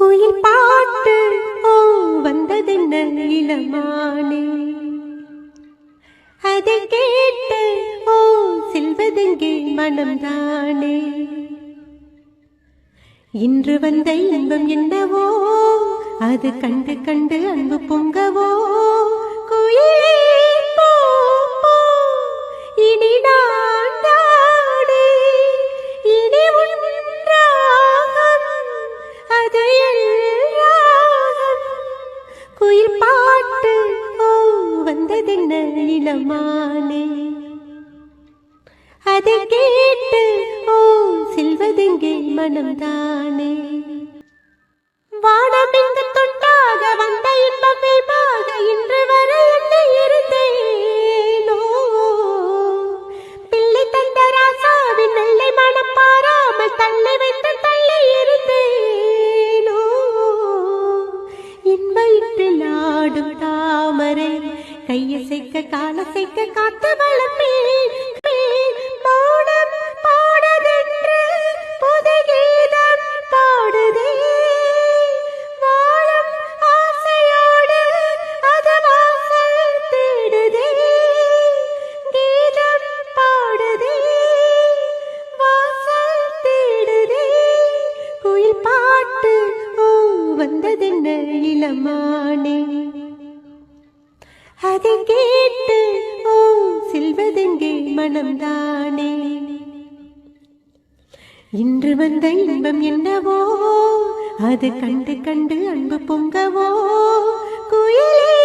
குயில் பாட்டு. ஓ வந்ததென்ன இளமானே அதை கேட்டு ஓ செல்வதெங்கே மனம்தானே இன்று வந்த இன்பம் என்னவோ அது கண்டு கண்டு அன்பு பொங்கவோ குயில் பாட்டு. ஓ வந்ததென்ன இளமானே. அதை கேட்டு ஓ செல்வதெங்கே மனம்தானே. வானம் வரை கையசைக்க காலசைக்க காத்த வளமே அதை கேட்டு ஓ செல்வதெங்கே மனம்தானே? இன்று வந்த இன்பம் என்னவோ அது கண்டு கண்டு அன்பு பொங்கவோ குயிலே